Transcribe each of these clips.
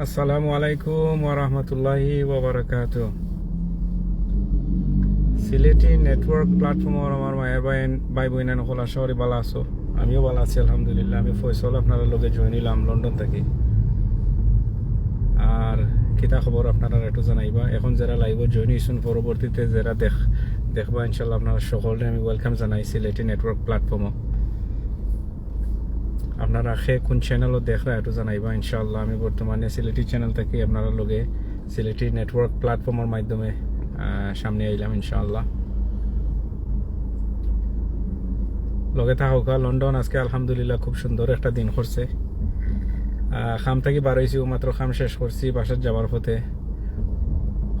আসসালামু আলাইকুম ওরহমতুল্লাহি ওবরাকাত সিলেটি নেটওয়ার্ক প্ল্যাটফর্মর আমার মায়ের ভাই ভাই বোনের হলা শহরে ভালো আছো। আমিও ভালো আছি, আলহামদুলিল্লাহ। আমি ফয়সল, আপনারা লগে জয়েন নিলাম লন্ডন থেকে। আর কিতা খবর আপনারা একটু জানাইবা? এখন যারা লাইভ জয়েন হয়েছেন পরবর্তীতে যারা দেখ দেখবা ইনশাল্লাহ আপনারা সকলে আমি ওয়েলকাম জানাই সিলেটি নেটওয়ার্ক প্ল্যাটফর্মও আপনারা খে কোন চ্যানেলও দেখরা একটু জানাইবা, ইনশাআল্লাহ। আমি বর্তমানে সিলেটি চ্যানেল থেকে আপনারা লগে সিলেটি নেটওয়ার্ক প্ল্যাটফর্মের মাধ্যমে সামনে আইলাম, ইনশাআল্লাহ। লগে থাকা লন্ডন আজকে আলহামদুলিল্লাহ খুব সুন্দর একটা দিন করছে। খাম থেকে বার হয়েছি মাত্র খাম শেষ করছি, বাসার যাওয়ার পথে।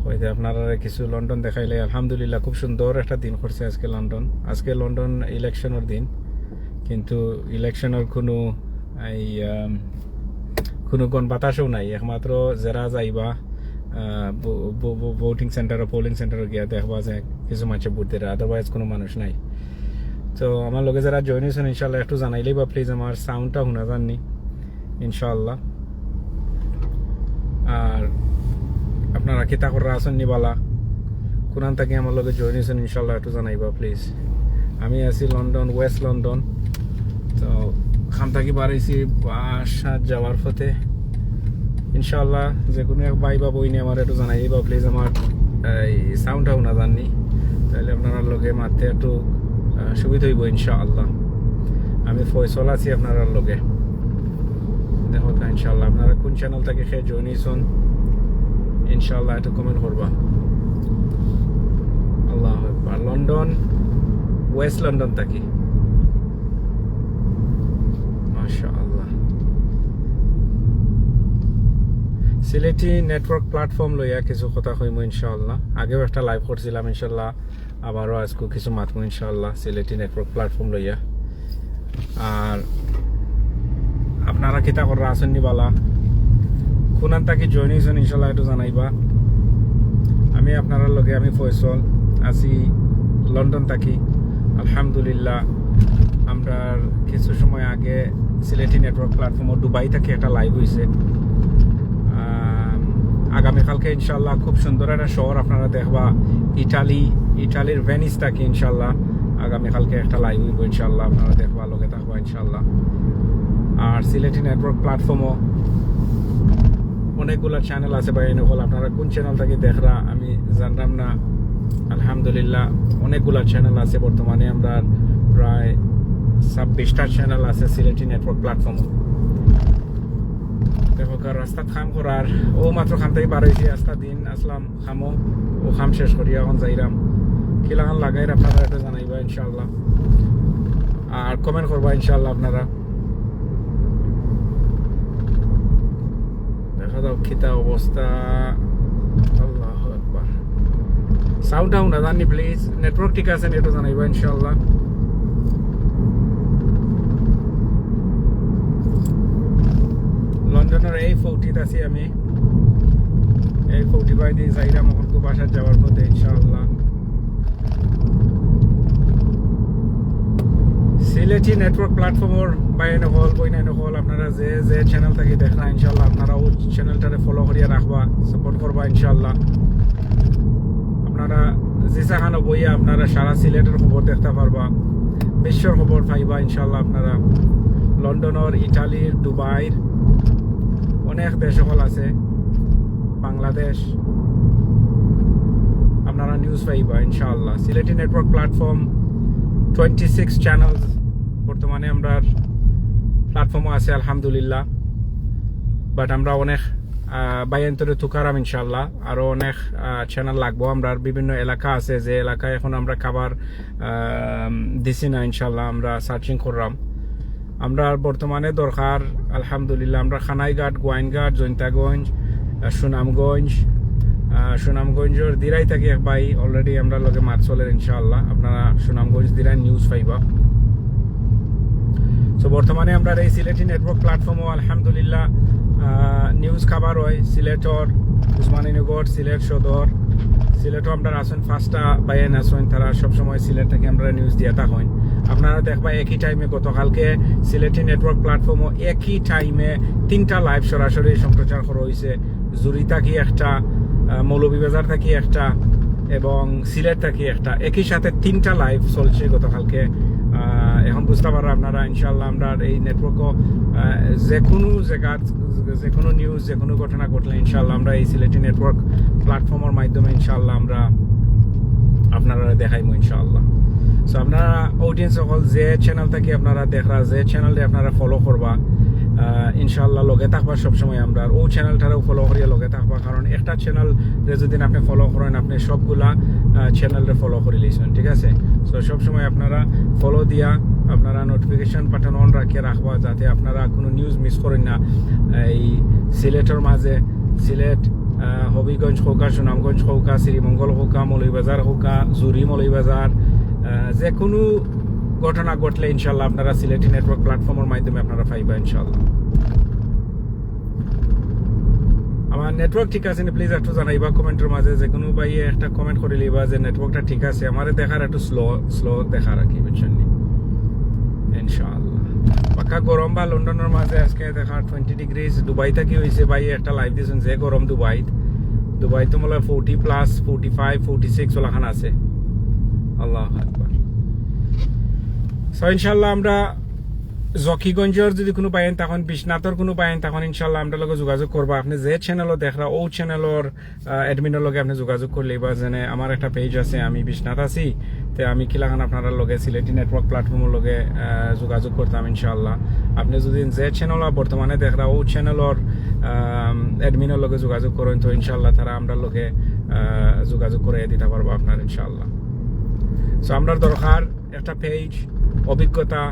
হয়তো আপনারা কিছু লন্ডন দেখাইলে, আলহামদুলিল্লাহ খুব সুন্দর একটা দিন করছে আজকে লন্ডন। আজকে লন্ডন ইলেকশনের দিন। কিন্তু ইলেকশনের কোনো, এই কোনো কোন বাতাসও নাই। একমাত্র যারা যাইবা ভোটিং সেন্টার পোলিং সেন্টারে গিয়া দেখবা যে কিছু মানুষে ভোট দেয় আদারওয়াইজ কোনো মানুষ নাই। তো আমার লগে যারা জয়েন হয়েছেন ইনশাল্লাহ। একটু জানাইলেই বা প্লিজ আমার সাউন্ডটা শোনা যাননি ইনশাল্লাহ। আর আপনারা কিতা করে আছেন নিবালা কোরআন থেকে আমার লগে জয়েন হয়েছেন ইনশাল্লাহ। একটু জানাইবা প্লিজ আমি আছি লন্ডন ওয়েস্ট লন্ডন তো খান থাকি বাড়াইছি বাসা যাওয়ার পথে। ইনশাল্লাহ যে কোনো এক ভাই বা বইনি আমার একটু জানাই বা প্লিজ আমার, এই সাউন্ডটাও না জাননি। তাহলে আপনারা লগে মারতে একটু সুবিধা হইব ইনশাআল্লাহ। আমি ফয়সল আছি আপনার লগে। দেখো ইনশাল্লাহ আপনারা কোন চ্যানেল থেকে খেয়ে জয়েন হয়েছেন ইনশাল্লাহ একটু কমেন্ট করবা। আল্লাহ লন্ডন, ওয়েস্ট লন্ডন থাকি। মাশাআল্লাহ। সিলেটি নেটওয়ার্ক প্ল্যাটফর্ম লইয়া কিছু কথা কইমু ইনশাআল্লাহ। আগেও একটা লাইভ করছিলাম ইনশাআল্লাহ, আবারও আজকে কিছু মাতমু ইনশাআল্লাহ সিলেটি নেটওয়ার্ক প্ল্যাটফর্ম লইয়া। আর আপনারা কিতা করা আছেন বালা? কোনান তাকে জয়েন হয়েছেন ইনশাল্লাহ একটু জানাইবা। আমি আপনার লগে, আমি ফয়সল, আছি লন্ডন থাকি। আলহামদুলিল্লাহ। আমরা কিছু সময় আগে সিলেটি নেটওয়ার্ক প্ল্যাটফর্মও দুবাই থেকে একটা লাইভ হয়েছে আগামীকালকে ইনশাল্লাহ খুব সুন্দর একটা শহর আপনারা দেখবা। ইটালি, ইটালির ভেনিস থাকি ইনশাল্লাহ আগামীকালকে একটা লাইভ হইব ইনশাল্লাহ আপনারা দেখবা লোকে থাকবা ইনশাল্লাহ আর সিলেটি নেটওয়ার্ক প্ল্যাটফর্মও অনেকগুলো চ্যানেল আছে বা এনেকল আপনারা কোন চ্যানেল থেকে দেখরা আমি জানলাম না। আলহামদুলিল্লাহ, অনেকগুলো চ্যানেল আছে বর্তমানে আমরা প্রায় ছাব্বিশটা চ্যানেল আছে সিলেটি নেটওয়ার্ক প্ল্যাটফর্ম দেখো কার রাস্তা খাম করার। ও মাত্র খাম থেকে বার হয়েছি দিন, আসলাম, খামো। ও খাম শেষ করি, এখন যাইরাম। কিলাখান লাগাই আপনারা এটা জানাইবা ইনশাল্লাহ আর কমেন্ট করবা ইনশাল্লাহ আপনারা। দেখা দাও খিতা অবস্থা। আল্লাহ একবার সাউন্ড ডাউন না জানি প্লিজ নেটওয়ার্ক ঠিক আছে এটা জানাইবা ইনশাল্লাহ লন্ডনের এই ফৌটিতে আছি আমি। এই ফৌটি বাই দিয়ে যাইরাম এখন খুব বাসার যাওয়ার পথে ইনশাআল্লাহ। সিলেটি নেটওয়ার্ক প্ল্যাটফর্মর বাইরে হল বইনাইন হল, আপনারা যে যে চ্যানেল থেকে দেখা ইনশাল্লাহ আপনারা ও চ্যানেলটারে ফলো করিয়া রাখবা সাপোর্ট করবা ইনশাল্লাহ আপনারা জিসাখানো বইয়া আপনারা সারা সিলেটের খবর দেখতে পারবা, বিশ্বর খবর পাইবা ইনশাল্লাহ আপনারা। লন্ডনের, ইটালির দুবাইর অনেক দেশ সকল আছে। বাংলাদেশ। আপনারা নিউজ পাইবা, ইনশাআল্লাহ। Sylheti network platform twenty six channel বর্তমানে আমরা প্ল্যাটফর্মও আছে, আলহামদুলিল্লাহ। বাট আমরা অনেক বাইন্তরে তুকারাম ইনশাল্লাহ আরও অনেক চ্যানেল লাগবো। আমরা বিভিন্ন এলাকা আছে, যে এলাকায় এখন আমরা খাবার দিছি না ইনশাল্লাহ আমরা সার্চিং করলাম। আমরা বর্তমানে দরকার, আলহামদুলিল্লাহ, আমরা খানাইঘাট, গোয়াইনঘাট, জৈন্তাগঞ্জ সুনামগঞ্জ সুনামগঞ্জের দিরাই থাকি এক ভাই অলরেডি আমরা লগে মাত চলের ইনশাআল্লাহ। আপনারা সুনামগঞ্জ দিরাই নিউজ পাইবা। সো বর্তমানে আমরা এই সিলেটি নেটওয়ার্ক প্ল্যাটফর্মও আলহামদুলিল্লাহ নিউজ খাবার হয়। সিলেটর উসমানীনগর সিলেট সদর। সিলেটও আমরা আসেন ফার্স্টটা বাইন আসেন তারা সবসময় সিলেট থেকে আমরা নিউজ দিয়ে থাকেন। আপনারা দেখবা একই টাইমে গতকালকে সিলেটি নেটওয়ার্ক প্ল্যাটফর্মও একই টাইমে তিনটা লাইভ সরাসরি সম্প্রচার করা হয়েছে। জুরি থাকি একটা মৌলভীবাজার থাকি একটা এবং সিলেট থাকি একটা। একই সাথে তিনটা লাইভ চলছে গতকালকে। এখন বুঝতে পারো আপনারা ইনশাল্লাহ আমরা এই নেটওয়ার্কও যে কোনো জায়গা যে কোনো নিউজ যে কোনো ঘটনা ঘটলে ইনশাল্লাহ আমরা এই সিলেটি নেটওয়ার্ক প্ল্যাটফর্মের মাধ্যমে ইনশাল্লাহ আমরা আপনারা দেখাইমু ইনশাআল্লাহ। সো আপনারা অডিয়েন্স সকল যে চ্যানেল থেকে আপনারা দেখরা যে চ্যানেলে আপনারা ফলো করবা ইনশাল্লাহ লগে থাকবা সবসময় আমরা। ও চ্যানেলটারও ফলো করিয়া লগে থাকবা কারণ একটা চ্যানেল যদি আপনি ফলো করেন আপনি সবগুলা চ্যানেলরে ফলো করে লিছেন ঠিক আছে? সো সবসময় আপনারা ফলো দিয়া আপনারা নোটিফিকেশন বাটন অন রাখিয়ে রাখবা যাতে আপনারা কোনো নিউজ মিস করেন না। এই সিলেটের মাঝে সিলেট হবিগঞ্জ হৌকা সুনামগঞ্জ হৌকা শ্রীমঙ্গল হৌকা মৌলভীবাজার হৌকা জুরি মৌলভীবাজার আহ, যে কোনো ঘটনা ঘটলে ইনশাল্লাহ আপনারা সিলেটি নেটওয়ার্ক প্ল্যাটফর্মের মাধ্যমে আপনারা পাইবা ইনশাল্লাহ। আমার নেটওয়ার্ক ঠিক আছে প্লিজ একটু জানাইবা কমেন্টের মাঝে, যে কোনো ভাই একটা কমেন্ট করে লিবা যে নেটওয়ার্কটা ঠিক আছে, আমার দেখার একটু স্লো স্লো দেখার আর কি, বুঝছেন নি? ইনশাআল্লাহ। পাকা গরম বা লন্ডনের মাঝে আজকে দেখা টোয়েন্টি ডিগ্রিজ দুবাই থেকে হয়েছে ভাই একটা লাইভ দিয়েছেন যে গরম দুবাই দুবাই তো মনে হয় forty plus forty five forty six ওলাখান আছে। আল্লাহ ইনশাল্লাহ আমরা জকিগঞ্জের যদি কোনো পাইন তখন, বিশ্বনাথর কোনো পাইন তখন ইনশাল্লাহ আমরা লগে যোগাযোগ করবা। আপনি যে চ্যানেলও দেখরা, ও চ্যানেলের এডমিনের লগে আপনি যোগাযোগ করলে বা যেনে আমার একটা পেজ আছে, আমি বিশ্বনাথ আছি। তে আমি কিলাখান আপনার লগে সিলেটি নেটওয়ার্ক প্ল্যাটফর্মের লগে যোগাযোগ করতাম ইনশাল্লাহ আপনি যদি যে চ্যানেল বর্তমানে দেখরা, ও চ্যানেলের এডমিনের লগে যোগাযোগ করেন, তো ইনশাল্লাহ তারা আমরা লগে যোগাযোগ করে দিতে পারব আপনার ইনশাল্লাহ সো আমরা দরকার একটা পেজ অভিজ্ঞতা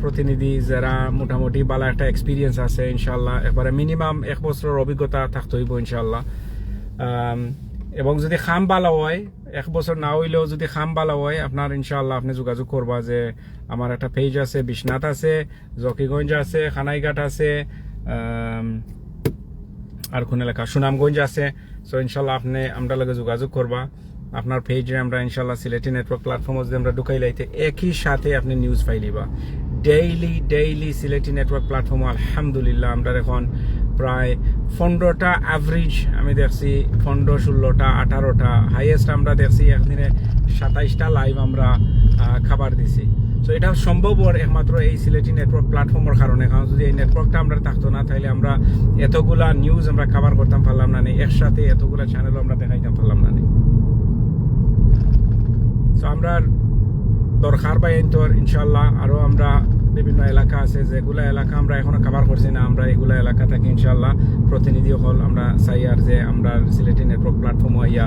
প্রতিনিধি যারা মোটামুটি ভালো একটা এক্সপিরিয়েন্স আছে ইনশাল্লাহ একবারে মিনিমাম এক বছরের অভিজ্ঞতা থাকতে হইব ইনশাল্লাহ এবং যদি খাম ভালো হয়, এক বছর না হইলেও যদি খাম ভালো হয় আপনার ইনশাল্লাহ আপনি যোগাযোগ করবা যে আমার একটা পেজ আছে, বিশ্বনাথ আছে, জকিগঞ্জ আছে, খানাইঘাট আছে আর কোন এলাকা? সুনামগঞ্জ আছে। সো ইনশাল্লাহ আপনি আমরা লগে যোগাযোগ করবা আপনার পেজে আমরা ইনশাল্লাহ সিলেটি নেটওয়ার্ক প্ল্যাটফর্মে যদি আমরা ঢুকাই লাইতে একই সাথে আপনি news পাইলিবা daily daily Sylheti network platform আলহামদুলিল্লাহ আমরা এখন প্রায় পনেরোটা অ্যাভারেজ আমি দেখছি পনেরো, ষোলোটা, আঠারোটা হাইয়েস্ট আমরা দেখছি, একদিনে সাতাইশটা লাইভ আমরা খাবার দিছি সো এটা সম্ভব ওর একমাত্র এই সিলেটি নেটওয়ার্ক প্ল্যাটফর্মের কারণে, কারণ যদি এই নেটওয়ার্কটা আমরা থাকতো না, তাহলে আমরা এতগুলা নিউজ আমরা কভার করতাম, পারলাম না। একসাথে এতগুলা চ্যানেল আমরা দেখাইতাম, পারলাম নি। তো আমরা দরকার বা তোর ইনশাল্লাহ আরও আমরা বিভিন্ন এলাকা আছে যেগুলা এলাকা আমরা এখনও কভার করছি না, আমরা এগুলা এলাকা থেকে ইনশাল্লাহ প্রতিনিধি হল আমরা চাই আর যে আমরা সিলেটি নেটওয়ার্ক প্ল্যাটফর্ম হইয়া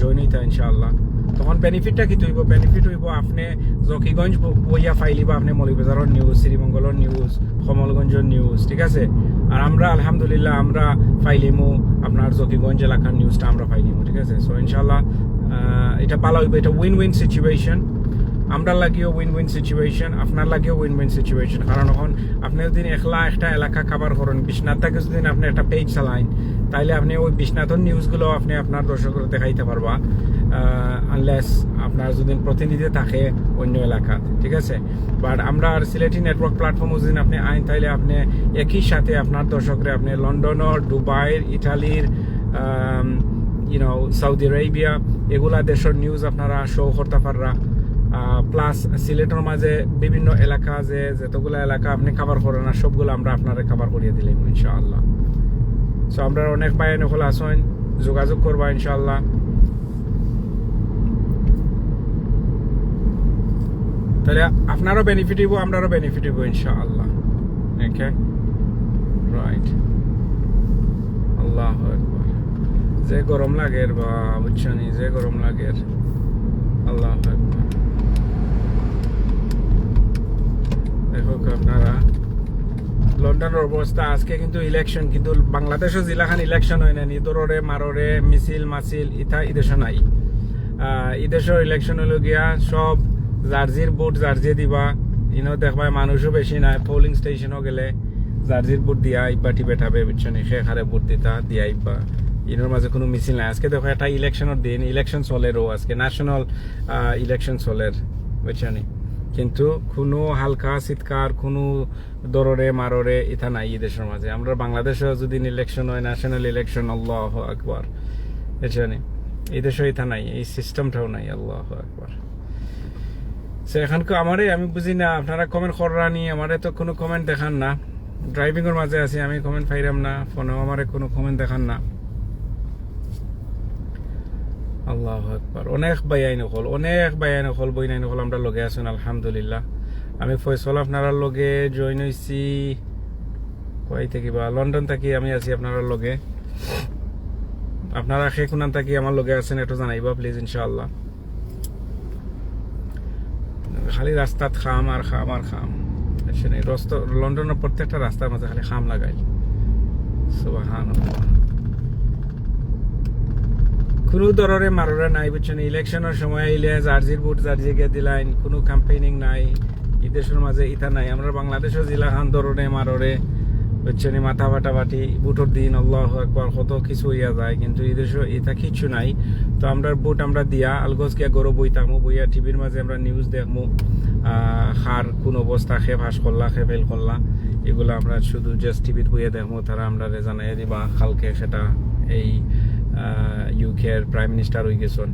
জয়েন হইতা ইনশাল্লাহ তখন বেনিফিটটা কি হইব বেনিফিট হইব আপনি জকিগঞ্জ বইয়া ফাইলিবা, আপনি মলিবাজারের নিউজ শ্রীমঙ্গলের নিউজ কমলগঞ্জের নিউজ ঠিক আছে? আর আমরা, আলহামদুলিল্লাহ, আমরা ফাইলিমু, আপনার জকিগঞ্জ এলাকার নিউজটা আমরা ফাইলিমু, ঠিক আছে? সো ইনশাল্লাহ এটা ভালো হইব, এটা উইন উইন সিচুয়েশন আমরা লাগিও উইন উইন সিচুয়েশন আপনার লাগিও উইন উইন সিচুয়েশন কারণ এখন আপনি যদি একলা একটা এলাকা কাভার করেন, বিশ্বনাথ থেকে যদি আপনি একটা পেজ চালাইন, তাইলে আপনি ওই বিশ্বনাথের নিউজগুলো আপনি আপনার দর্শকের দেখাইতে পারবা আনলেস আপনার যদি প্রতিনিধি থাকে অন্য এলাকাত ঠিক আছে? বাট আমরা আর সিলেটি নেটওয়ার্ক প্ল্যাটফর্ম যদি আপনি আইন, তাইলে আপনি একই সাথে আপনার দর্শকরে আপনি লন্ডনের দুবাইয়ের ইটালির ইউনো সৌদি আরেবিয়া এগুলা দেশের নিউজ আপনারা শো করতে পাররা প্লাস সিলেটের মাঝে বিভিন্ন এলাকা যে যতগুলো এলাকা আপনি কাভার করেন না, সবগুলো আমরা আপনারা কাভার করিয়ে দিলাম ইনশাআল্লাহ। সো আমরা অনেক বাইরে হল আসেন, যোগাযোগ করবা ইনশাআল্লাহ। তাহলে আপনারও বেনিফিট হইব, আমরারও বেনিফিট হইব ইনশাআল্লাহ। ওকে রাইট আল্লাহ আকবার। যে গরম লাগে বা বুঝছনি, যে গরম লাগে আল্লাহ আকবার দেখো আপনারা, লন্ডনের অবস্থা, আজকে কিন্তু ইলেকশন কিন্তু বাংলাদেশও জিলাখান ইলেকশন হয় না নিদররে, মাররে, মিছিল, মাছিল, ইথা ইদেশ নাই। ইদেশের ইলেকশন হলো গিয়া সব জার্জির বুট জার্জি দিবা। ইনো দেখবা মানুষও বেশি নাই পোলিং স্টেশনও গেলে জার্জির বুট দিয়া ইব্বা টিবে ঠাবে বুঝছ নি সে হারে বুট দিতা, দিয়া ইব্বা ইনোর মাঝে কোনো মিছিল নাই। আজকে দেখো একটা ইলেকশনের দিন ইলেকশন চলেরও আজকে ন্যাশনাল ইলেকশন চলের বুঝছনি কিন্তু কোনো হালকা চিৎকার, কোনো দররে, মাররে ইথা নাই এই দেশের মাঝে। আমরা বাংলাদেশে যদি ইলেকশন হয় ন্যাশনাল ইলেকশন আল্লাহ আকবর বুঝছনি এই দেশে ইথা নাই, এই সিস্টেমটাও নাই, আল্লাহ আকবর। সে এখানকে আমারে, আমি বুঝি না, আপনারা কমেন্ট করানি আমারে তো কোনো কমেন্ট দেখান না। ড্রাইভিং এর মাঝে আছি, আমি কমেন্ট পাইরাম না, ফোনেও আমারে কোনো কমেন্ট দেখান না। আল্লাহ আকবার। অনেক বাইয়াই নকল অনেক বাইয়াই নকল বই নাই নকল আমরা লগে আছেন, আলহামদুলিল্লাহ। আমি ফয়সল আপনার লগে জয়েন হয়েছি কই থেকে বা, লন্ডন থাকি আমি আছি আপনার লগে। আপনারা সে কোনান থাকি আমার লগে আছেন, একটু জানাইবা প্লিজ ইনশাআল্লাহ। খালি রাস্তাত খাম আর খাম আর খাম। লন্ডনের প্রত্যেকটা রাস্তার মাঝে খালি খাম লাগাই। সুবাহান কোনো দররে মাররে নাই বুঝছেন ইলেকশনের সময় আইলে জার্জির বুট জার্জি গিয়ে দিলাইন কোনো ক্যাম্পেইনিং নাই এই মাঝে ইটা নাই। আমরা বাংলাদেশের জেলা খান দররে মাররে বুঝছেন মাথা বাটা বাটি বুটর দিন, আল্লাহ একবার কত কিছু হইয়া যায়, কিন্তু এই দেশে এটা কিছু নাই। তো আমরা বুট আমরা দিয়া আলগোজ গিয়া গরু বইতামো বইয়া টিভির মাঝে আমরা নিউজ দেখমু খার কোন অবস্থা খে ভাস করলা খে ফেল করলা এগুলো আমরা শুধু জাস্ট টিভিত বইয়া দেখমু তারা আমরা জানাই দিবা, খালকে সেটা, এই ইউকের প্রাইম মিনিস্টার হয়ে গেছেন।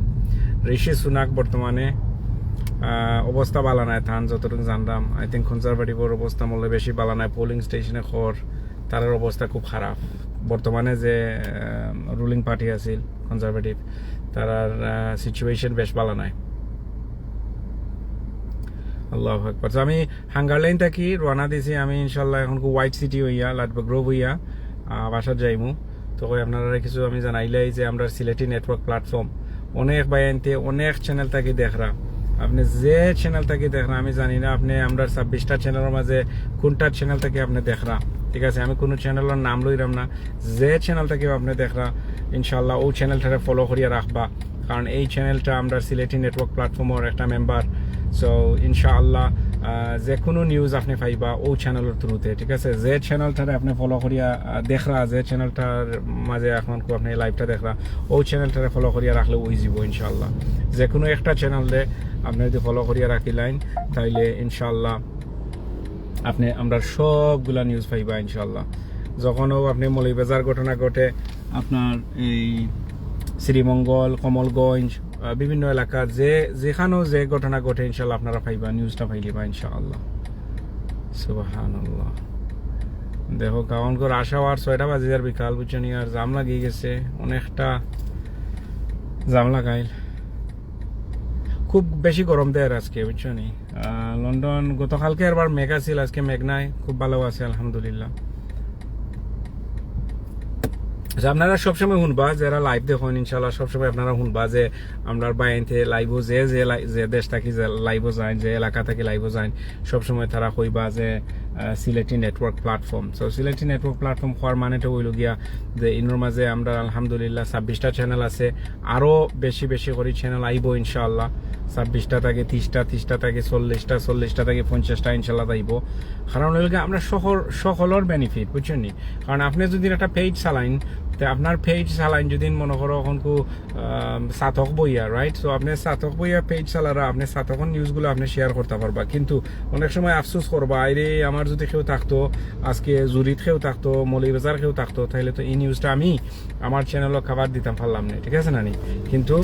ঋষি সুনাক বর্তমানে অবস্থা বালা নাই থান যতটুকু জানলাম আই থিঙ্ক কনজারভেটিভর অবস্থা মূল্যে বেশি বালা নাই পোলিং স্টেশনে খর তার অবস্থা খুব খারাপ বর্তমানে যে রুলিং পার্টি আছিল কনজারভেটিভ তার সিচুয়েশন বেশ বালা নাই। আল্লাহ আকবর আমি হাঙ্গারলাইন থাকি রওনা দিছি, আমি ইনশাল্লাহ এখন খুব হোয়াইট সিটি হইয়া লাটবা গ্রোভ হইয়া বাসার যাইমু। তো আপনারা কিছু আমি জানাইলাই যে আমরা সিলেটি নেটওয়ার্ক প্ল্যাটফর্ম অনেক বাইনতে অনেক চ্যানেল থাকি দেখরা। আপনি যে চ্যানেল থাকি দেখরা, আমি জানি না আপনি আমরা ছাব্বিশটা চ্যানেলের মাঝে কোনটা চ্যানেল থাকি আপনি দেখরা। ঠিক আছে, আমি কোনো চ্যানেলের নাম লইলাম না। যে চ্যানেল থেকে আপনি দেখরা ইনশাল্লাহ ও চ্যানেলটারে ফলো করিয়া রাখবা। কারণ এই চ্যানেলটা আমরা সিলেটি নেটওয়ার্ক প্ল্যাটফর্মের একটা মেম্বার সো ইনশাআল্লাহ যে কোনো নিউজ আপনি পাইবা ও চ্যানেলের থ্রুতে ঠিক আছে? যে চ্যানেলটারে আপনি ফলো করিয়া দেখরা, যে চ্যানেলটার মাঝে এখন আপনি লাইভটা দেখরা, ও চ্যানেলটারে ফলো করিয়া রাখলে ওই যাব ইনশাআল্লাহ। যে কোনো একটা চ্যানেলে আপনি যদি ফলো করিয়া রাখি লাইন তাইলে ইনশাআল্লাহ আপনি আমরা সবগুলা নিউজ পাইবা ইনশাল্লাহ যখনও আপনি মৌলিবাজার ঘটনা ঘটে, আপনার এই শ্রীমঙ্গল কমলগঞ্জ বিভিন্ন এলাকা যে যেখানেও যে ঘটনা ঘটে ইনশাল্লাহ আপনারা পাইবা নিউজটা পাইলিবা ইনশাআল্লাহ। সুবাহান্লাহ দেখো কারণ করে আসা আর ছয়টা বাজে আর বিকাল বুঝছেন আর জাম লাগিয়ে গেছে অনেকটা জাম লাগাইল খুব বেশি গরম দেয় আজকে বুঝছ নি? আহ, লন্ডন গতকালকে একবার মেঘ আছিল আজকে মেঘ নাই খুব ভালো আছে আলহামদুলিল্লাহ। আচ্ছা, আপনারা সবসময় শুনবা যারা লাইভ দেখুন ইনশাল্লাহ সবসময় আপনারা শুনবা যে আমরা বাইনতে লাইভও যে যে যে দেশ থাকি যে লাইভও যায় যে এলাকা থাকি লাইভও যায় সবসময় তারা কইবা যে Sylheti network platform so Sylheti network platform হওয়ার মানেটা হইল গিয়া যে ইনোর মাঝে আমরা আলহামদুলিল্লাহ ছাব্বিশটা চ্যানেল আছে আরও বেশি বেশি করে চ্যানেল আইব ইনশাআল্লাহ। ছাব্বিশটা থাকে, তিরিশটা তিরিশটা থাকে, চল্লিশটা চল্লিশটা থাকে, পঞ্চাশটা, ইনশাল্লাহ আইব কারণ গিয়া আমরা সকল সকলের বেনিফিট বুঝছেন নি? কারণ আপনি যদি একটা পেজ চালাইন তে আপনার পেজ চালাইন যদি মনে করো এখন কু সাতক বইয়া রাইট সো আপনি সাতক বইয়া পেজ চালারা আপনি সাতকন নিউজগুলো আপনি শেয়ার করতে পারবা। কিন্তু অনেক সময় আফসোস করবা আরে আমার যদি কেউ থাকতো, আজকে জুরিত কেউ থাকতো মৌলিবাজার কেউ থাকতো তাহলে তো এই নিউজটা আমি আমার চ্যানেলও খাবার দিতাম, পারলাম না। ঠিক আছে না নি? কিন্তু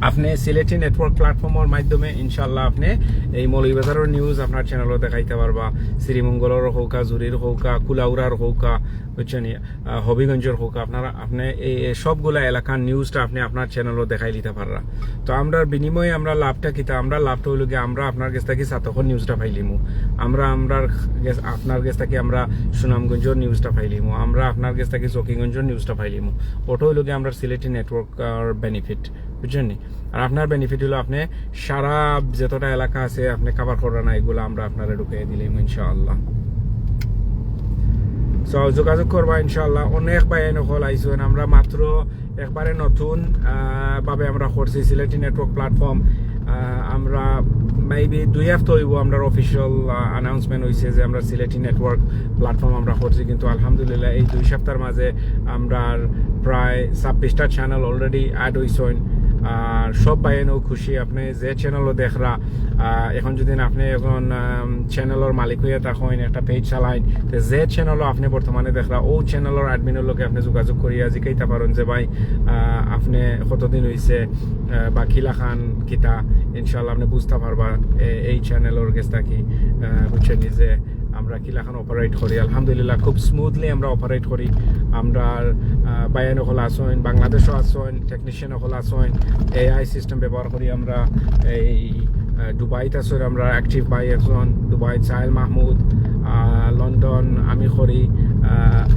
আপনি সিলেটি নেটওয়ার্ক প্ল্যাটফর্মের মাধ্যমে ইনশাল্লাহ আপনি এই মৌলিবাজারের নিউজ আপনার চ্যানেলও দেখাইতে পারবা। শ্রীমঙ্গলের হৌকা জুরির হৌকা কুলাউরার হৌকা বুঝছেন? হবিগঞ্জের হৌকা আপনারা আপনি এই সবগুলা এলাকার নিউজটা আপনি আপনার চ্যানেলও দেখাই দিতে পাররা। তো আমরা বিনিময়ে আমরা লাভটা কিতা আমরা লাভটা হইল গিয়ে আমরা আপনার কাছ থেকে সাতখন নিউজটা পাইলিমু। আমরা আমরা গেছ- আপনার কাছ থেকে আমরা সুনামগঞ্জের নিউজটা পাইলিমু। আমরা আপনার কাছ থেকে চকিগঞ্জের নিউজটা পাইলিমু। ওটা হইল গিয়ে আমরা সিলেটি নেটওয়ার্ক বেনিফিট বুঝছেন আর আপনার বেনিফিট হলো আপনি সারা যতটা এলাকা আছে, আপনি কাভার করেন না, এগুলো আমরা আপনারা ঢুকিয়ে দিলাম ইনশাআল্লাহ। সো যোগাযোগ করবা ইনশাআল্লাহ। অনেক বাইন হল আইসেন, আমরা মাত্র একবারে নতুন ভাবে আমরা করছি সিলেটি নেটওয়ার্ক প্ল্যাটফর্ম আমরা মেবি দুই হপ্তাহ হইব আমরা অফিসিয়াল অ্যানাউন্সমেন্ট হয়েছে যে আমরা সিলেটি নেটওয়ার্ক প্ল্যাটফর্ম আমরা করছি। কিন্তু আলহামদুলিল্লাহ এই দুই সপ্তাহের মাঝে আমরা প্রায় ছাব্বিশটা চ্যানেল অলরেডি অ্যাড হয়েছেন আর সব বাইনও খুশি। আপনি যে চ্যানেলও দেখরা এখন যদি আপনি এখন চ্যানেলের মালিক হয়ে থাকেন, একটা পেজ চালাইন, তো যে চ্যানেলও আপনি বর্তমানে দেখরা, ও চ্যানেলের অ্যাডমিনের লোকে আপনি যোগাযোগ করিয়া জিকাইতে পারেন যে, ভাই আপনি কতদিন হয়েছে বা খিলা খান কিতা? ইনশাল্লাহ আপনি বুঝতে পারবা এই চ্যানেলের গেছটা কি? বুঝছেন যে আমরা কিলাখান অপারেট করি। আলহামদুলিল্লাহ, খুব স্মুথলি আমরা অপারেট করি। আমরা বায়ান হল আসেন বাংলাদেশও আসেন টেকনিশিয়ান হল আসেন এআই সিস্টেম ব্যবহার করি আমরা। এই দুবাইত আসেন আমরা অ্যাক্টিভ বাই এখন দুবাই সাহেল মাহমুদ লন্ডন আমি করি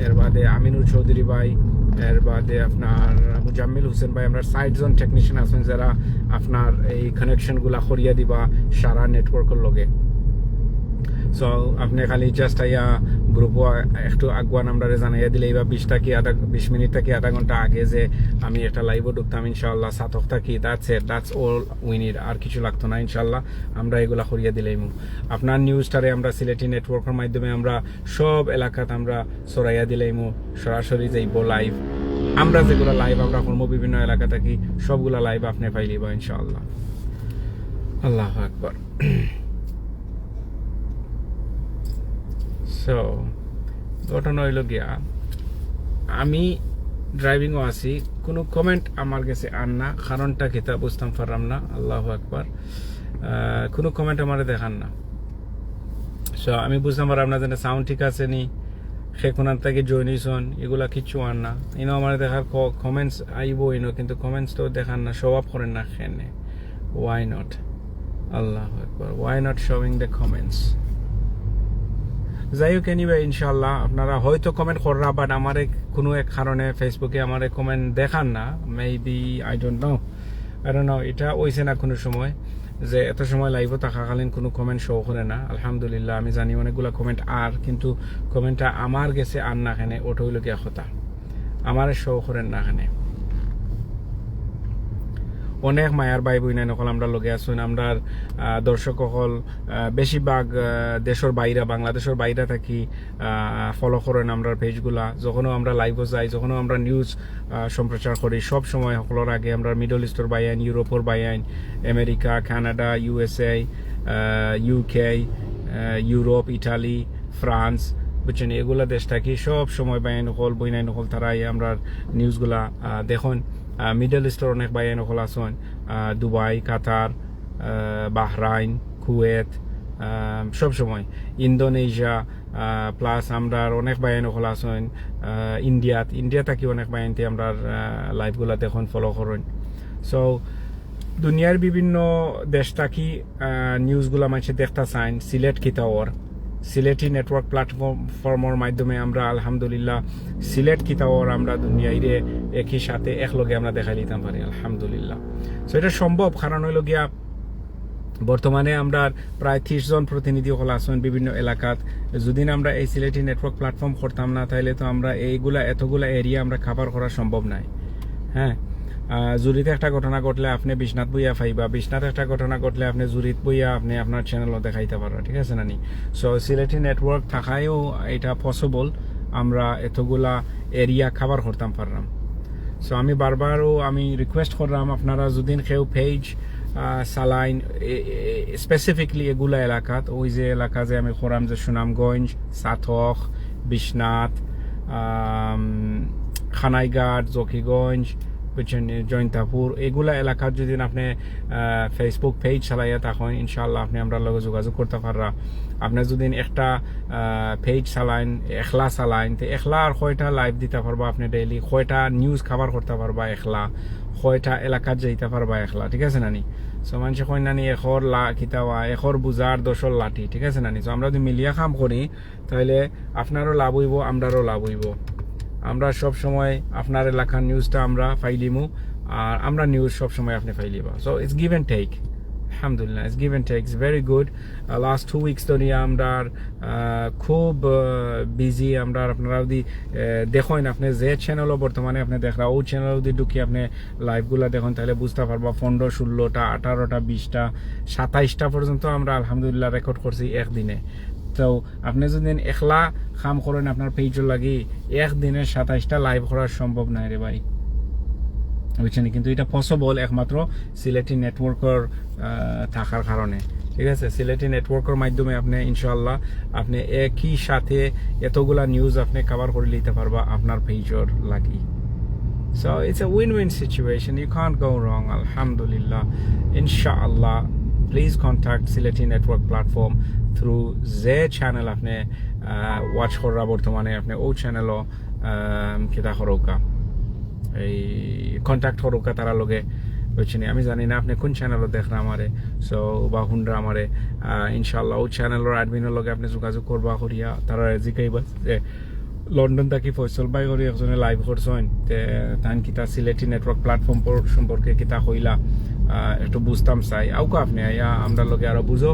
এর বাদে আমিনুর চৌধুরী ভাই, এর বাদে আপনার মুজাম্মিল হোসেন ভাই, আমরা সাইড জন টেকনিশিয়ান আছেন যারা আপনার এই কানেকশনগুলা করিয়া দিবা সারা নেটওয়ার্কের লগে। সো আপনি খালি জাস্ট আইয়া গ্রুপ একটু আগুয়ান আমরা জানাইয়া দিলে এবার বিশটা কি আধা, বিশ মিনিট কি আধা ঘণ্টা আগে যে আমি একটা লাইভও ঢুকতাম ইনশাল্লাহ সাতকটা কি that's at that's all we need আর কিছু লাগতো না ইনশাল্লাহ আমরা এগুলা করিয়া দিলেই আপনার নিউজটারে আমরা সিলেটি নেটওয়ার্কের মাধ্যমে আমরা সব এলাকাত আমরা সরাইয়া দিলেইমু সরাসরি যাইব লাইভ আমরা যেগুলো লাইভ আমরা করব বিভিন্ন এলাকা থাকি, সবগুলা লাইভ আপনি পাইলিবা ইনশাআল্লাহ। আল্লাহ আকবর। সো ঘটনা হইল গিয়া আমি ড্রাইভিংও আছি কোনো কমেন্ট আমার কাছে আন না কারণটা কিতা বুঝতাম পারলাম না আল্লাহ আকবার। আহ, কোনো কমেন্ট আমার দেখান না। সো আমি বুঝতাম পারলাম না যে সাউন্ড ঠিক আছে নি সে কোনার থেকে জয়নিসন এগুলা কিচ্ছু আন না। ইনো আমার দেখার কমেন্টস আইব ইনো কিন্তু কমেন্টস তো দেখান না আপ করেন না খেনে ওয়াই নট আল্লাহ আকবার why not showing the comments যাই হোক এনিওয়ে ইনশাল্লাহ আপনারা হয়তো কমেন্ট কররা বাট আমার কোনো এক কারণে ফেসবুকে আমার কমেন্ট দেখান না। Maybe I don't know I don't know এটা হইছে না কোনো সময় যে এত সময় লাইভও থাকাকালীন কোনো কমেন্ট শো করে না। আলহামদুলিল্লাহ, আমি জানি অনেকগুলো কমেন্ট আর, কিন্তু কমেন্টটা আমার গেছে আর না খানে ওটা কথা। আমার শো করেন না খানে অনেক মায়ার ভাই বই নকল আমরা লগে আসুন আমরা দর্শক সকল বেশিরভাগ দেশের বাইরে, বাংলাদেশের বাইরে থাকি ফলো করেন আমরা পেজগুলা যখনও আমরা লাইভও যাই, যখনও আমরা নিউজ সম্প্রচার করি, সব সময় সকলের আগে আমরা মিডল ইস্টর বাইন ইউরোপের আইন America Canada USA UK Europe Italy France বুঝছেন? এগুলা দেশ থাকি সব সময় বাইন হল বইনাই নকল তারাই আমরা নিউজগুলা দেখুন। মিডল ইস্টের অনেক বাইন আসুন আহ, দুবাই কাতার বাহরাইন কুয়েত সব সময়। ইন্দোনেশিয়া প্লাস আমরা অনেক বাইন হল আসুন আহ, ইন্ডিয়াত ইন্ডিয়া থাকি অনেক বাইনতে আমরা লাইভগুলা দেখুন ফলো করেন সো দুনিয়ার বিভিন্ন দেশ থাকি নিউজগুলা মানুষে দেখতে চাইন সিলেট কিতাওর সিলেটি নেটওয়ার্ক প্ল্যাটফর্মের মাধ্যমে আমরা আলহামদুলিল্লাহ সিলেট কিতাওর আমরা দুনিয়াইরে একই সাথে একলগে আমরা দেখাই দিতাম পারি, আলহামদুলিল্লাহ। সো এটা সম্ভব, কারণ হইল গিয়া বর্তমানে আমরা প্রায় ত্রিশ জন প্রতিনিধি হল আসুন বিভিন্ন এলাকাত। যদি আমরা এই সিলেটি নেটওয়ার্ক প্ল্যাটফর্ম করতাম না তাহলে তো আমরা এইগুলা, এতগুলা এরিয়া আমরা কাভার করা সম্ভব নাই। হ্যাঁ? জুরিতে একটা ঘটনা ঘটলে আপনি বিশ্বনাথ বইয়া পাইবা বিশ্বনাথ একটা ঘটনা ঘটলে আপনি জুরিত বইয়া আপনি আপনার চ্যানেলও দেখাইতে পারবা, ঠিক আছে নানি? সো সিলেটি নেটওয়ার্ক থাকায়ও এটা পসিবল আমরা এতগুলা এরিয়া খাবার করতাম, পারলাম। সো আমি বারবারও আমি রিকোয়েস্ট করলাম, আপনারা যদি কেউ পেজ সালাইন স্পেসিফিকলি এগুলা এলাকাত, ওই যে এলাকা যে আমি খোরাম যে সুনামগঞ্জ সাথক বিশ্বনাথ খানাইঘাট, জকিগঞ্জ বুঝছেন জয়ন্তাপুর এগুলা এলাকার যদি আপনি ফেসবুক পেজ চালাইয়া তখন ইনশাল্লাহ আপনি আমরা লগে যোগাযোগ করতে পাররা। আপনি যদি একটা পেজ চালাইন, এখলা চালাইন, তো এখলা আর কয়টা লাইভ দিতে পারবা আপনি ডেইলি কয়টা নিউজ খাবার করতে পারবা এখলা? কয়টা এলাকাত যাইতে পারবা এখলা? ঠিক আছে নানি সো মানুষে কয় নানি এখর লা, কিতাবা এখর বুজার দশর লাঠি। ঠিক আছে নানি সো আমরা যদি মিলিয়া কাম করি তাহলে আপনারও লাভ হইব, আমরারও লাভ হইব। আমরা সব সময় আপনার এলাকার নিউজটা আমরা ফাইলিমু আর আমরা নিউজ সব সময় আপনি ফাইলিবা so it's give and take আলহামদুলিল্লাহ it's give and takes very good last two weeks ধরে আমরা আহ, খুব বিজি আমরা আপনারা যদি দেখেন আপনি যে চ্যানেলও বর্তমানে আপনি দেখরা ও চ্যানেল যদি ঢুকি আপনি লাইভগুলো দেখেন তাহলে বুঝতে পারবা পনেরো ষোলোটা আঠারোটা বিশটা সাতাইশটা পর্যন্ত আমরা আলহামদুলিল্লাহ রেকর্ড করছি একদিনে। তো আপনি যদি একলা কাম করেন আপনার পেজও লাগি, একদিনে সাতাইশটা লাইভ করা সম্ভব নাই রে ভাই বুঝছেন কিন্তু এটা পসিবল একমাত্র সিলেটি নেটওয়ার্কের থাকার কারণে ঠিক আছে সিলেটি নেটওয়ার্কের মাধ্যমে আপনি ইনশাল্লাহ আপনি একই সাথে এতগুলা নিউজ আপনি কভার করে নিতে পারবা আপনার পেজর লাগি So it's a win win situation. You can't go wrong. Alhamdulillah. Inshallah. Please contact Sileti Network platform through যে চ্যানেল আপনি ওয়াচ করা বর্তমানে, আপনি ও চ্যানেলও কিতা করোকা। এই কন্ট্যাক্ট করোকা তারা লগে বুঝছেন আমি জানি না আপনি কোন চ্যানেলও দেখরা আমারে সো বা হুন্ডা আমারে ইনশাল্লাহ ও চ্যানেলের অ্যাডমিনের লগে আপনি যোগাযোগ করবা করিয়া তারা জিকাইবা যে, লন্ডন থাকি ফয়সল বাই করে একজনে লাইভ করছেন, তে তান কিতা সিলেটি নেটওয়ার্ক প্ল্যাটফর্ম সম্পর্কে কিতা হইলা একটু বুঝতাম চাই। আউকা আপনি আইয়া আমরা লগে আরও বুঝো।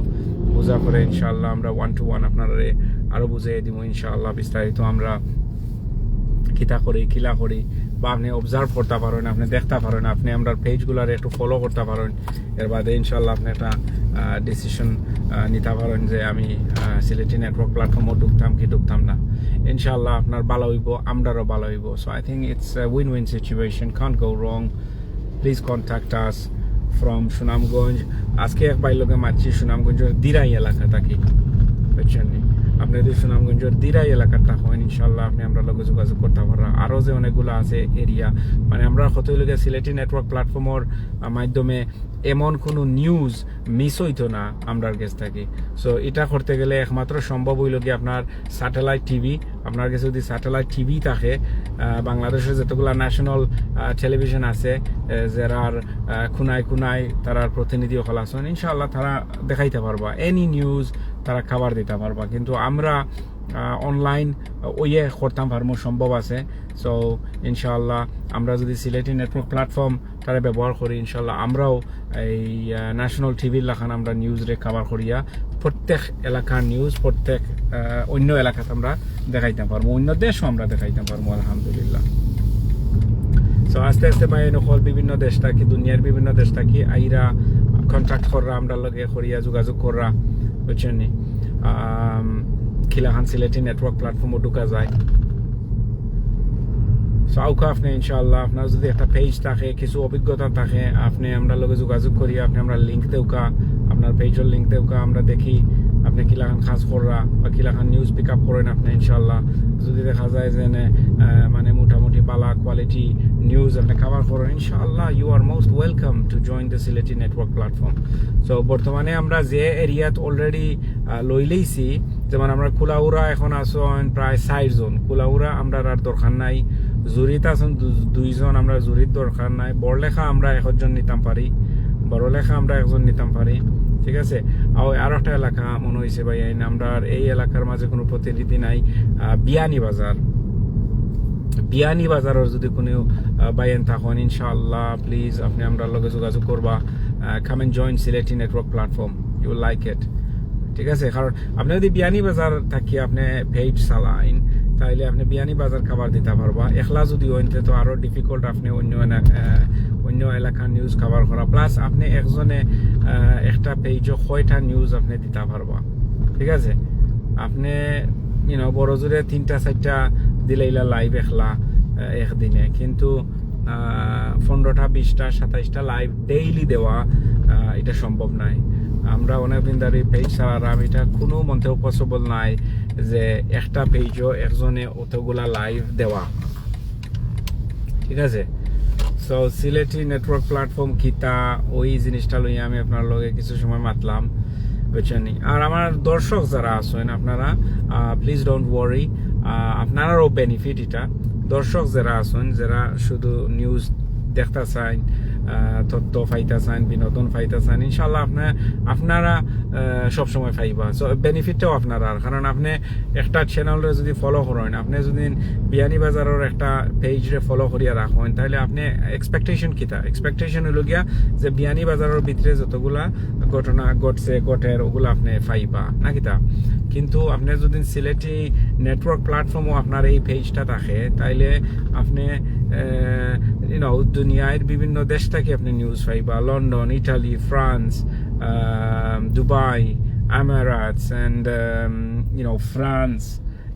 বুঝা পরে ইনশাল্লাহ আমরা ওয়ান টু ওয়ান আপনারা আরও বুঝিয়ে দিব ইনশাল্লাহ বিস্তারিত। আমরা কিতা করি, কিলা করি বা আপনি অবজার্ভ করতে পারেন, আপনি দেখতে পারেন, আপনি আমরা পেজগুলার একটু ফলো করতে পারেন। এর বাদে ইনশাল্লাহ আপনি একটা ডিসিশন নিতে পারেন যে আমি সিলেটি নেটওয়ার্ক প্ল্যাটফর্মও ঢুকতাম কি ঢুকতাম না। ইনশাল্লাহ আপনার ভালো হইব, আমরারও ভালো হইব। So I think it's win win situation can't go wrong please contact us from Sunamganj আজকে এক বাইলোকে মারছি সুনামগঞ্জের দিরাই এলাকা থাকি? আপনি যদি সুনামগঞ্জের দিরাই এলাকার থাকেন ইনশাল্লাহ আপনি আমরা লগে যোগাযোগ করতে পারবেন আরও যে অনেকগুলো আছে এরিয়া মানে আমরা কত লোকে সিলেটি নেটওয়ার্ক প্ল্যাটফর্মের মাধ্যমে এমন কোনো নিউজ মিস হইতো না আমরার কাছ থেকে। সো এটা করতে গেলে একমাত্র সম্ভব হইল কি আপনার স্যাটেলাইট টিভি আপনার কাছে যদি স্যাটেলাইট টিভি থাকে বাংলাদেশের যতগুলো ন্যাশনাল টেলিভিশন আছে আহ, খুনায় খুনায় তারার প্রতিনিধি হল আছেন ইনশাআল্লাহ তারা দেখাইতে পারবা। এনি নিউজ তারা খাবার দিতে পারবা। কিন্তু আমরা অনলাইন ওইয়ে করতাম পারব সম্ভব আছে। সো ইনশাআল্লাহ আমরা যদি সিলেটি নেটওয়ার্ক প্ল্যাটফর্ম তারা ব্যবহার করি ইনশাআল্লাহ আমরাও এই ন্যাশনাল টিভির লাখান আমরা নিউজ রে কাভার করিয়া প্রত্যেক এলাকার নিউজ প্রত্যেক অন্য এলাকাতে আমরা দেখাইতে পারব অন্য দেশও আমরা দেখাইতে পারব আলহামদুলিল্লাহ। সো আস্তে আস্তে পাই নকল বিভিন্ন দেশ থাকি দুনিয়ার বিভিন্ন দেশ থাকি আইরা কন্ট্যাক্ট কররা আমরা লগে করিয়া যোগাযোগ কররা বুঝছেন নি? আম, খিলাখান সিলেটি নেটওয়ার্ক প্ল্যাটফর্মও ঢুকা যায়। সো আউকা আপনি ইনশাআল্লাহ আপনার যদি একটা পেজ থাকে কিছু অভিজ্ঞতা থাকে আপনি আমরা লগে যোগাযোগ করি আপনি আমরা লিঙ্ক দেউকা আপনার পেজের লিঙ্ক দেউকা আমরা দেখি, আপনি কিলাখান খাস কররা বা কিলাখান নিউজ পিক আপ করেন আপনি ইনশাল্লাহ যদি দেখা যায় যে মানে মোটামুটি বালা কোয়ালিটি নিউজ আপনি কাভার করেন ইনশাল্লাহ you are most welcome to join the Sylheti network platform so বর্তমানে আমরা যে এরিয়াত অলরেডি লইলেইছি যেমন আমরা কুলাউরা এখন আসন প্রায় ষাট জন। কুলাউরা আমরা আর দরকার নাই জুরিত আছেন দুইজন আমরা জুরিত দরকার নাই বড়লেখা আমরা একজন নিতাম পারি। বড়লেখা আমরা একজন নিতাম পারি, ঠিক আছে? আর একটা এলাকা মনে হয়েছে ভাই আমরা এই এলাকার মাঝে কোনো প্রতিনিধি নাই। বিয়ানি বাজার। বিয়ানি বাজারের যদি কোনো বাইন থাকেন, ইনশাআল্লাহ প্লিজ আপনি আমরা লগে যোগাযোগ করবা। Come and join Sylheti network platform you like it ঠিক আছে? কারণ আপনি যদি বিয়ানি বাজার থাকি, আপনি পেজ চালাইন তাইলে আপনি বিয়ানি বাজার খাবার দিতে পারবা। একলা যদি হইন, তো আরও ডিফিকাল্ট আপনি অন্য অন্য এলাকার নিউজ খাবার করা প্লাস আপনি একজনে একটা পেজও কয়টা নিউজ আপনি দিতে পারবা ঠিক আছে? আপনি ইউনো বড় জোরে তিনটা চারটা দিলাইলা লাইভ আহ, একদিনে। কিন্তু পনেরোটা বিশটা সাতাইশটা লাইভ ডেইলি দেওয়া এটা সম্ভব নাই। আমরা অনেকদিন ধরে পেজ চালালাম এটা কোনো মন্তেও পসিবল নাই যে একটা পেজও একজনে অতগুলা লাইভ দেওয়া। ঠিক আছে? সো সিলেটি নেটওয়ার্ক প্ল্যাটফর্ম কিতা, ওই জিনিসটা লইয়া আমি আপনার লগে কিছু সময় মাতলাম বুঝছেন আর আমার দর্শক যারা আছেন আপনারা প্লিজ ডোন্ট ওয়ারি আপনারাও বেনিফিট এটা। দর্শক যারা আছেন, যারা শুধু নিউজ দেখতে চান তথ্য ফাইতাছেন বিনোদন ফাইতাছেন ইনশাল্লাহ আপনার আপনারা সব সময় ফাইবা সো বেনিফিটটাও আপনারা আর। কারণ আপনি একটা চ্যানেলরে যদি ফলো করেন, আপনি যদি বিয়ানি বাজারের একটা পেজরে ফলো করিয়া রাখেন, তাহলে আপনি এক্সপেকটেশন কিতা? এক্সপেকটেশন হলো গিয়া যে বিয়ানি বাজারের ভিতরে যতগুলা ঘটনা ঘটছে ঘটের ওগুলো আপনি ফাইবা না কিতা? কিন্তু আপনি যদি সিলেটি নেটওয়ার্ক প্ল্যাটফর্মও আপনার এই পেজটা থাকে, তাইলে আপনি দুনিয়ার বিভিন্ন দেশ থেকে আপনি নিউজ পাইবা London, Italy, France Dubai Emirates and you know France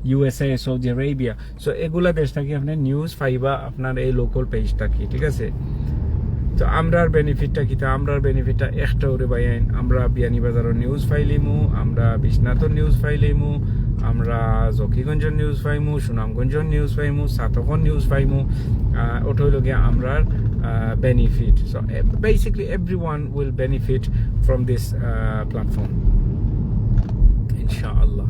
USA Saudi Arabia so এগুলা দেশ থেকে আপনি নিউজ পাইবা আপনার এই লোকাল পেজটা কি, ঠিক আছে? তো আমরার বেনিফিটটা কিতা আমরার বেনিফিটটা একটা ওরে বাইন আমরা বিয়ানি বাজারের নিউজ ফাইলিমু আমরা বিশ্বনাথর নিউজ ফাইলিমু আমরা জকিগঞ্জের নিউজ পাইমু সুনামগঞ্জের নিউজ পাইমু সাতকন নিউজ পাইমু ওটা হইল benefit so basically every one will benefit from this platform ইনশাআল্লাহ।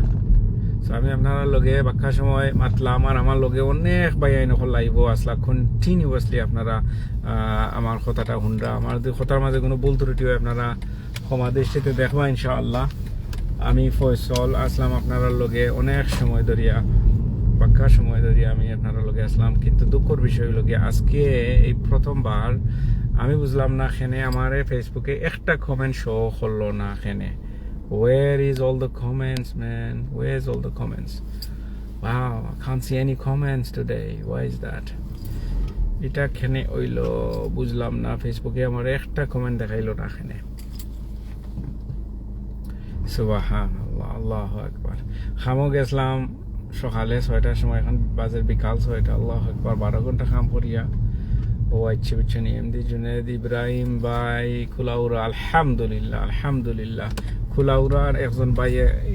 সো আমি আপনার লগে বাক্কা সময় মাতলাম আর আমার লগে অনেক বাইয়াই নকল লাইব আসলা কন্টিনিউয়াসলি আপনারা আমার কথাটা শুনরা আমার কথার মাঝে কোনো ভুল ত্রুটি হয় আপনারা ক্ষমা দৃষ্টিতে দেখবা ইনশাআল্লাহ। আমি ফয়সল আসলাম আপনার লগে অনেক সময় ধরিয়া পাক্কা সময় ধরিয়া আমি আপনার লগে আসলাম কিন্তু দুঃখর বিষয় লগে আজকে এই প্রথমবার আমি বুঝলাম না খেনে আমার ফেসবুকে একটা কমেন্ট শো করল না খেনে Where is all the comments, man? Where's all the comments? Wow, I can't see any comments that? এটা খেনে ওইল বুঝলাম না ফেসবুকে আমার একটা কমেন্ট দেখাইলো না খেনে সুবাহান আল্লাহ একবার খামো গেছিলাম সকালে ছয়টার সময়, এখন বাজের বিকাল ছয়টা, আল্লাহ একবার বারো ঘণ্টা খাম করিয়া, ও আচ্ছা বুঝছেন এমদি জুনেদ ইব্রাহিম ভাই কুলাউরা আলহামদুলিল্লাহ আলহামদুলিল্লাহ। কুলাউরার একজন ভাই,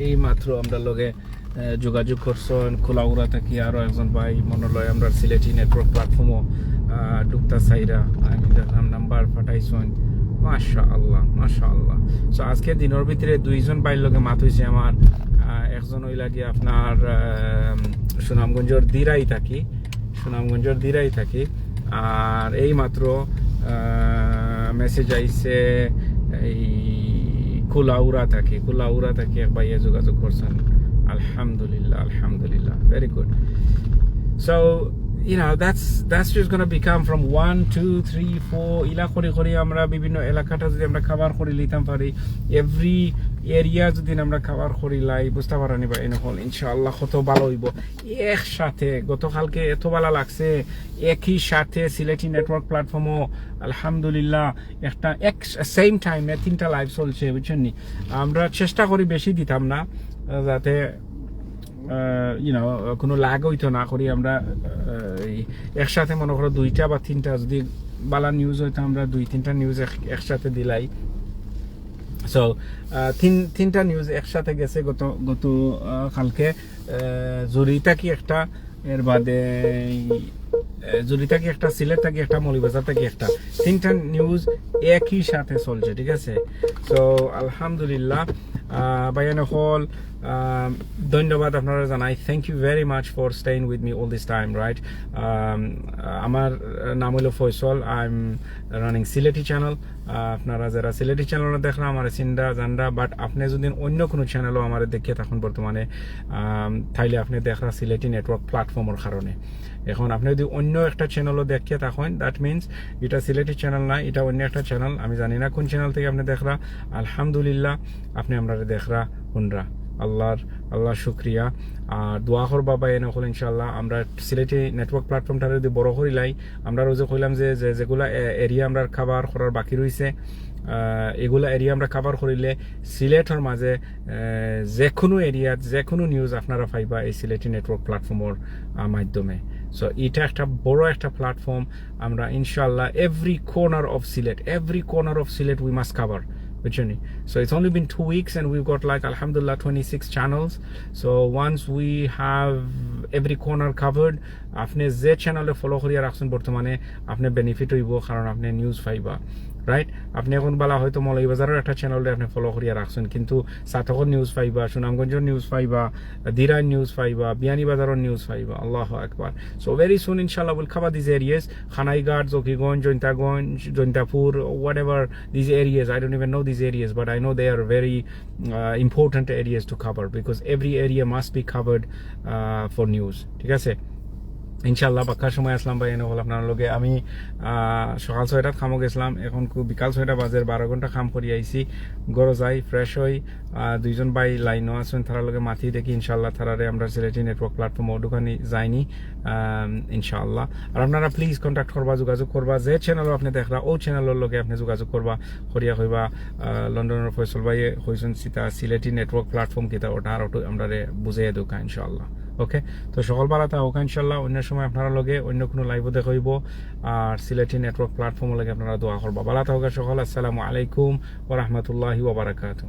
এই মাত্র আমরা লগে যোগাযোগ করছেন। কুলাউরা থাকি আরও একজন ভাই, মনলয়, আমরা সিলেটি নেটওয়ার্ক প্ল্যাটফর্মও ডুকতা সাইরা আমি নাম্বার পাঠাইছেন। মাশা আল্লাহ মাশা আল্লাহ সো আজকে দিনের ভিতরে দুইজন বাইর লগে মাত হয়েছে আমার একজন ওই লাগে আপনার সুনামগঞ্জের দিরাই থাকি, সুনামগঞ্জের দিরাই থাকি। আর এই মাত্র মেসেজ আইছে এই কুলাউরা থাকি কুলাউরা থাকি এক ভাইয়া যোগাযোগ করছেন। আলহামদুলিল্লাহ আলহামদুলিল্লাহ very good so you know, that's that's just to become from one, two, three, four, ইলা করে করে আমরা বিভিন্ন এলাকাটা যদি আমরা খাবার করে লিতাম পারি এভরি এরিয়া যদি আমরা খাবার করি, লাই, বুঝতে পারানি বা এনে হল ইনশাআল্লাহ কত ভালো হইব। একসাথে, গতকালকে এত ভালো লাগছে, একই সাথে সিলেটি নেটওয়ার্ক প্ল্যাটফর্মও আলহামদুলিল্লাহ, একটা এক সেম টাইমে তিনটা লাইভ চলছে, বুঝছেন আমরা চেষ্টা করি বেশি দিতাম না, যাতে ইউনো কোনো লাগ হইতো না করি আমরা একসাথে মনে করো দুইটা বা তিনটা, যদি বালা নিউজ হইতো আমরা দুই তিনটা নিউজ একসাথে দিলাই। সো তিন, তিনটা নিউজ একসাথে গেছে গত গত কালকে। জরিটা কি একটা, এর বাদে জুরিটা কি একটা সিলেট থাকি একটা মলিবাজার থাকি একটা। তিনটা নিউজ একই সাথে চলছে, ঠিক আছে? তো আলহামদুলিল্লাহ বাইয়ান হল ধন্যবাদ আপনারা জানাই। Thank you very much for staying with me all this time right আমার নাম হলো Faisal I am running Sylheti channel আপনারা যারা সিলেটি চ্যানেল দেখলাম আমার চিন্তা জানরা বাট আপনি যদি অন্য কোনো চ্যানেলও আমার দেখে থাকুন বর্তমানে তাইলে আপনি দেখা সিলেটি নেটওয়ার্ক প্ল্যাটফর্মের কারণে। এখন আপনি যদি অন্য একটা চ্যানেলও দেখিয়ে থাকেন দ্যাট মিনস এটা সিলেটি চ্যানেল না, এটা অন্য একটা চ্যানেল আমি জানি না কোন চ্যানেল থেকে আপনি দেখরা। আলহামদুলিল্লাহ, আপনি আমরা দেখরা হুনরা আল্লাহর আল্লাহ শুক্রিয়া। আর দোয়া করবা বা এনে হল ইনশাল্লাহ আমরা সিলেটি নেটওয়ার্ক প্ল্যাটফর্মটা যদি বড় করিলাই আমরা রোজে কইলাম যে যেগুলা এরিয়া আমরা খাবার করার বাকি রয়েছে এগুলা এরিয়া আমরা কাভার করিলে সিলেটর মাঝে যে কোনো এরিয়াত যে কোনো নিউজ আপনারা পাইবা এই সিলেটি নেটওয়ার্ক প্ল্যাটফর্মর মাধ্যমে। সো এটা একটা বড় একটা প্ল্যাটফর্ম আমরা ইনশাল্লাহ every corner of Sylhet every corner of Sylhet we must cover journey. So it's only been two weeks and we've got like Alhamdulillah 26 channels. So once we have every corner covered, আপনি যে চ্যানেলে follow করিয়া রাখছেন বর্তমানে আপনি benefit হইব কারণ আপনি নিউজ পাইবা রাইট আপনি এখন বলা হয়তো মলাইবাজারের একটা চ্যানেলে আপনি ফলো করিয়া রাখছেন, কিন্তু সাতক নিউজ পাইবা, সুনামগঞ্জের নিউজ পাইবা দিরাই নিউজ পাইবা, বিয়ানীবাজারের নিউজ পাইবা, আল্লাহ একবার সো ভেরি সুন ইনশাল্লাহ will cover this areas Kanaighat, Zakiganj Jaintaganj Jaintapur whatever this areas I don't even know this areas but I know they are very important areas to cover because every area must be covered for news ঠিক আছে? ইনশাল্লাহ পাক্কার সময় আসলাম ভাই এনে হল আপনার লগে আমি সকাল ছয়টাত খামো গেছিলাম এখন বিকাল ছয়টা বাজের বারো ঘণ্টা খাম করি আইছি। গড় যাই ফ্রেশ হই দুইজন ভাই লাইনও আছেন তার লগে মাতি দেখি ইনশাল্লাহ তারারে আমরা সিলেটি নেটওয়ার্ক প্ল্যাটফর্ম ওখানে যাইনি আম, ইনশাআল্লাহ। আর আপনারা প্লিজ কন্ট্যাক্ট করবা যোগাযোগ করবা যে চ্যানেল আপনি দেখরা ও চ্যানেলের লগে আপনি যোগাযোগ করবা করিয়া হইবা লন্ডনের ফয়সল ভাই হইছেন সীতা সিলেটি নেটওয়ার্ক প্ল্যাটফর্ম কিতা ওটা আর আমরা বুঝাইয়া দোকা ইনশাআল্লাহ। ওকে তো সকালবেলা তা হোক ইনশাল্লাহ অন্য সময় আপনারা লগে অন্য কোনো লাইভও দেখাইব আর সিলেটি নেটওয়ার্ক প্ল্যাটফর্ম লগে আপনারা দোয়া করবা। বালা থাকা সকল। আসসালামু আলাইকুম ওরহমতুল্লাহি ওবরাকাতু